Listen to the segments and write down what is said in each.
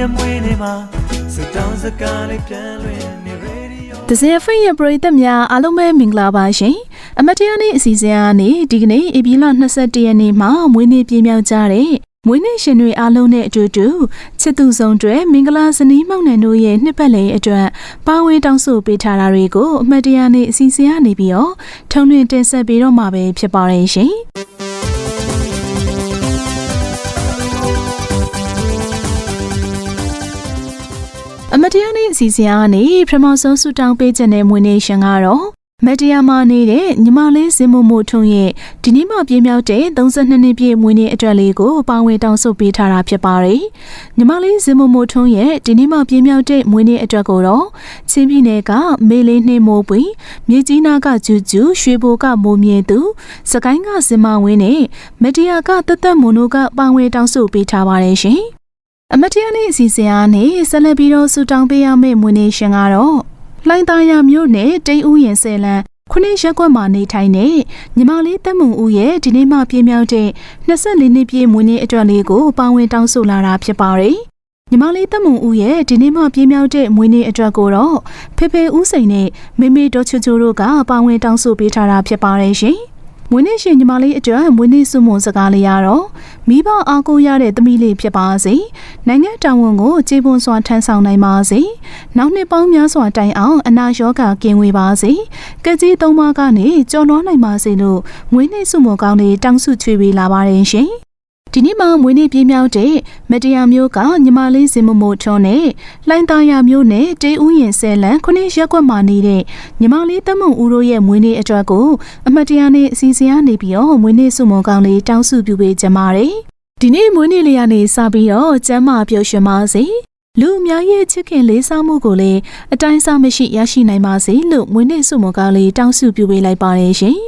တွေကိုဝဲပြီးမင်းရမွေးနေမှာစတောင်းစကားလေးပြန်လွင်နေရေဒီယိုဒဇင်ဖိတ်ရဲ့ပရိသတ်များအားလုံးပဲမင်္ဂလာပါရှင်အမတ်တရားနေ့အစီအစဉ်ကနေဒီကနေ့ဧပြီလ22ရက်နေ့မှာမွေးနေ့ပြည့်မြောက်ကြတဲ့မွေးနေ့ရှင်တွေအားလုံးနဲ့အတူတူချစ်သူဆောင်တွေမင်္ဂလာဇနီးမောင်နှံတို့ရဲ့နှစ်ပတ်လည်အတွက်ပါဝင်တောင်းဆိုပေးထားတာတွေကိုအမတ်တရားနေ့အစီအစဉ်ကနေပြီးတော့ထုံလွှင့်တင်ဆက်ပေးတော့မှာပဲဖြစ်ပါရဲ့ရှင် အမတရားနေ့အစီအစဉ်ကနေပထမဆုံးဆူတောင်းပေးခြင်းတဲ့မွေးနေ့ရှင်ကတော့မတရားမနေတဲ့ညီမလေးစင်မမို့ထုံရဲ့ဒီနေ့မှပြင်းမြောက်တဲ့32နှစ်ပြည့်မွေးနေ့အတွက်လေးကိုပါဝင်တောင်းဆိုပေးထားတာဖြစ်ပါတယ်။ညီမလေးစင်မမို့ထုံရဲ့ဒီနေ့မှပြင်းမြောက်တဲ့မွေးနေ့အတွက်ကိုတော့ချင်းပြည်နယ်ကမေလေးနှင်းမိုးပွေမြေကြီးနားကကျူးကျူးရွှေဘိုကမိုးမြင့်သူစကိုင်းကစင်မဝင်းနဲ့မတရားကတသက်မွန်တို့ကပါဝင်တောင်းဆိုပေးထားပါတယ်ရှင်။ အမတရားနေ့အစီအစဉ်အားနဲ့ဆက်လက်ပြီးတော့ဆူတောင်းပေးရမယ့်မွေးနေ့ရှင်ကတော့လှိုင်းသားရမြို့နယ်တိတ်ဦးရင်ဆယ်လန်ခုနှစ်ရက်ကွက်မှာနေထိုင်တဲ့ညီမလေးတက်မုံဦးရဲ့ဒီနေ့မှပြင်းမြောက်တဲ့24နှစ်ပြည့်မွေးနေ့အတွက်လေးကိုပါဝင်တောင်းဆိုလာတာဖြစ်ပါတယ်။ညီမလေးတက်မုံဦးရဲ့ဒီနေ့မှပြင်းမြောက်တဲ့မွေးနေ့အတွက်ကိုတော့ဖေဖေဦးစိန်နဲ့မေမေဒေါ်ချူချူတို့ကပါဝင်တောင်းဆိုပေးထားတာဖြစ်ပါတယ်ရှင်။ မွေးနေ့ရှင်ညီမလေးအတွက်မွေးနေ့စုမုံစကားလေးရတော့မိဘအားကိုးရတဲ့သမီးလေးဖြစ်ပါစေနိုင်ငံတော်ဝန်ကိုကြေပွန်စွာထမ်းဆောင်နိုင်ပါစေနောက်နှစ်ပေါင်းများစွာတိုင်အောင်အနာရောဂါကင်းဝေးပါစေကကြီးသုံးပါးကနေကြော်လွှားနိုင်ပါစေလို့မွေးနေ့စုမုံကောင်းလေးတောင်းဆုချွေပေးလာပါတယ်ရှင် ဒီနေ့မှမွေးနေ့ပြင်းမြောက်တဲ့မတရားမျိုးကညီမလေးစင်မမို့ထွန်းနဲ့လှိုင်းသားရမျိုးနဲ့တေးဦးရင်ဆယ်လန်ခုနှစ်ရက်ကွက်မှာနေတဲ့ညီမလေးတမုံဦးတို့ရဲ့မွေးနေ့အတွက်ကိုအမတ်တရားနေ့အစီအစဉ်ကနေပြီးတော့မွေးနေ့စုမုံကောင်းလေးတောင်းစုပြုပေးကြပါတယ်ဒီနေ့မွေးနေ့လေးကနေစပြီးတော့ကျမ်းမာပျော်ရွှင်ပါစေလူအများရဲ့ချစ်ခင်လေးစားမှုကိုလည်းအတိုင်းအဆမရှိရရှိနိုင်ပါစေလို့မွေးနေ့စုမုံကောင်းလေးတောင်းစုပြုပေးလိုက်ပါတယ်ရှင်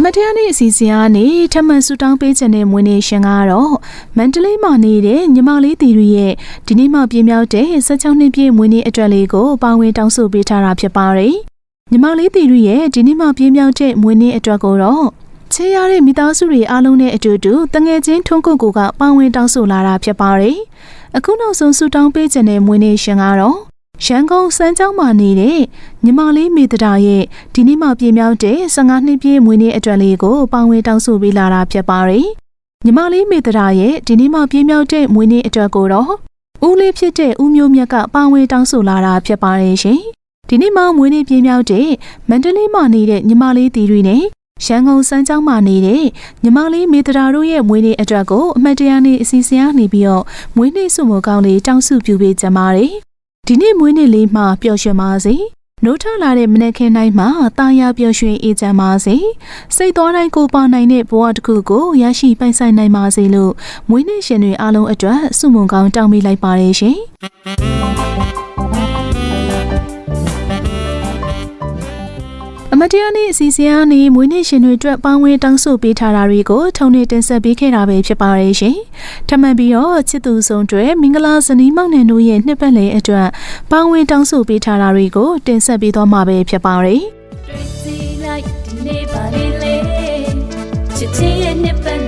အမတရားနေ့အစီအစဉ်ကနေထပ်မံဆူတောင်းပေးခြင်းတဲ့မွေးနေ့ရှင်ကတော့မန္တလေးမှာနေတဲ့ညီမလေးတီရီရဲ့ဒီနေ့မှပြင်းမြောက်တဲ့16နှစ်ပြည့်မွေးနေ့အတွက်လေးကိုပါဝင်တောင်းဆိုပေးထားတာဖြစ်ပါတယ်။ညီမလေးတီရီရဲ့ဒီနေ့မှပြင်းမြောက်တဲ့မွေးနေ့အတွက်ကိုတော့ချေရတဲ့မိသားစုတွေအားလုံးနဲ့အတူတူတငယ်ချင်းထွန်းကုတ်ကိုကပါဝင်တောင်းဆိုလာတာဖြစ်ပါတယ်။အခုနောက်ဆုံးဆူတောင်းပေးခြင်းတဲ့မွေးနေ့ရှင်ကတော့ ရန်ကုန်စမ်းကျောင်းမှာနေတဲ့ညီမလေးမေတ္တာရဲ့ဒီနေ့မှပြင်မြောက်တဲ့15နှစ်ပြည့်မွေးနေ့အတွက်လေးကိုပါဝင်တောင်းဆိုပေးလာတာဖြစ်ပါတယ်။ညီမလေးမေတ္တာရဲ့ဒီနေ့မှပြင်မြောက်တဲ့မွေးနေ့အတွက်ကိုတော့ဦးလေးဖြစ်တဲ့ဦးမျိုးမြတ်ကပါဝင်တောင်းဆိုလာတာဖြစ်ပါတယ်ရှင်။ဒီနေ့မှမွေးနေ့ပြင်မြောက်တဲ့မန္တလေးမှာနေတဲ့ညီမလေးတီတွေနဲ့ရန်ကုန်စမ်းကျောင်းမှာနေတဲ့ညီမလေးမေတ္တာတို့ရဲ့မွေးနေ့အတွက်ကိုအမတ်တရားနေ့အစီအစဉ်အနေပြီးတော့မွေးနေ့စုမကောင်းလေးတောင်းစုပြုပေးကြပါတယ်။ ဒီနေ့မွေးနေ့လေးမှာပျော်ရွှင်ပါစေ။နိုးထလာတဲ့မနက်ခင်းတိုင်းမှာတာယာပျော်ရွှင်အေးချမ်းပါစေ။စိတ်သွားတိုင်းကိုပါနိုင်တဲ့ဘဝတစ်ခုကိုရရှိပိုင်ဆိုင်နိုင်ပါစေလို့မွေးနေ့ရှင်တွေအားလုံးအတွက်ဆုမွန်ကောင်းတောင်းပေးလိုက်ပါတယ်ရှင်။ အမတရားနေ့အစီအစဉ်အနေမွေးနေ့ရှင်တွေအတွက်ပေါင်းဝဲတောင်းဆိုပေးထားတာတွေကိုထုံနေတင်ဆက်ပေးခဲ့တာပဲဖြစ်ပါတယ်ရှင်။ထပ်မံပြီးတော့ချစ်သူဆုံးတွေမင်္ဂလာဇနီးမောင်နှံတို့ရဲ့နှစ်ပတ်လည်အတွက်ပေါင်းဝဲတောင်းဆိုပေးထားတာတွေကိုတင်ဆက်ပေးသွားမှာပဲဖြစ်ပါတယ်တွေ့စီလိုက်ဒီနေ့ပါလေလေချစ်ချင်းရဲ့နှစ်ပတ်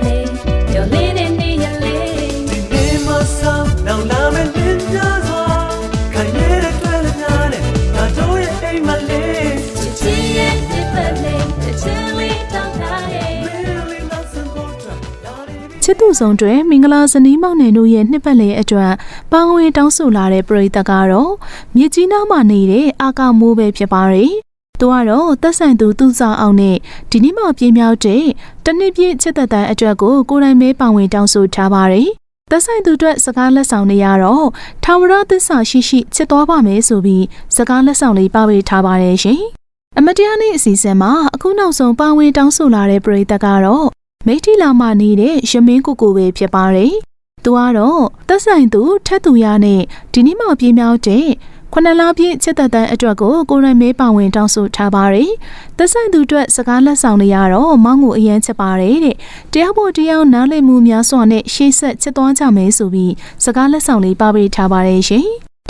သူဆုံးတွေမင်္ဂလာဇနီးမောင်နှံတို့ရဲ့နှစ်ပတ်လည်အတွက်ပေါင်းဝဲတောင်းဆိုလာတဲ့ပရိသတ်ကတော့မြေကြီးနားမှာနေတဲ့အာကာမိုးပဲဖြစ်ပါတယ်။သူကတော့သက်ဆိုင်သူသူစားအောင်နဲ့ဒီနေ့မှပြင်းမြောက်တဲ့တနစ်ပြည့်ချစ်သက်တမ်းအတွက်ကိုကိုယ်တိုင်မဲပါဝင်တောင်းဆိုထားပါတယ်။သက်ဆိုင်သူအတွက်စကားလက်ဆောင်တွေရတော့ထာဝရသစ္စာရှိရှိချစ်သွားပါမယ်ဆိုပြီးစကားလက်ဆောင်လေးပါပေးထားပါတယ်ရှင်။အမတရားနေ့အစီအစဉ်မှာအခုနောက်ဆုံးပါဝင်တောင်းဆိုလာတဲ့ပရိသတ်ကတော့ မိထီလာမနေတဲ့ရမင်းကိုကိုပဲဖြစ်ပါတယ်။သူကတော့သက်ဆိုင်သူထက်သူရနဲ့ဒီနေ့မှပြင်းမြောက်တဲ့ခုနစ်လပြည့်ချစ်သက်တမ်းအတွက်ကိုကိုရိုင်းမဲပါဝင်တောင်းဆိုထားပါတယ်။သက်ဆိုင်သူအတွက်စကားလက်ဆောင်တွေကတော့မောင်းကိုအရန်ချစ်ပါတယ်တဲ့။တရားပေါ်တရားနားလည်မှုများစွာနဲ့ရှေ့ဆက်ချစ်သွားကြမယ်ဆိုပြီးစကားလက်ဆောင်လေးပါပေးထားပါတယ်ရှင်။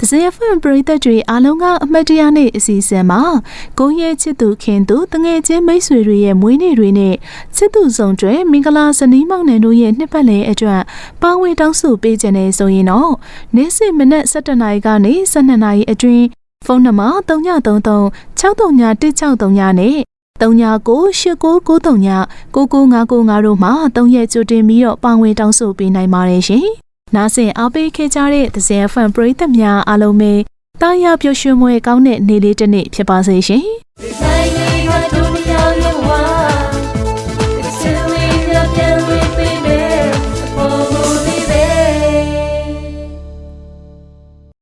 ဒဇယ်ဖန်ပရိသတ်တွေအားလုံးကအမတ်တရားနေ့အစီအစဉ်မှာကိုယ့်ရဲ့ချစ်သူခင်သူတငယ်ချင်းမိတ်ဆွေတွေရဲ့မွေးနေ့တွေနဲ့ချစ်သူဆောင်တွေမင်္ဂလာဇနီးမောင်နှံတို့ရဲ့နှစ်ပတ်လည်အတွက်ပါဝင်တောင်းဆိုပေးကြတယ်ဆိုရင်တော့နေ့စဉ်မနက်7:00နာရီကနေ12:00နာရီအတွင်းဖုန်းနံပါတ်3933 633163နဲ့39989939 9955တို့မှာ3ရက်ကြိုတင်ပြီးတော့ပါဝင်တောင်းဆိုပေးနိုင်ပါတယ်ရှင်။ နားဆင်အားပေးခဲ့ကြတဲ့ဒဇယ်ဖန်ပရိသတ်များအားလုံးပဲတာယာပျော်ရွှင်မွေကောင်းတဲ့နေ့လေးတစ်နေ့ဖြစ်ပါစေရှင်။။ဆိုင်လေးကဒုနီ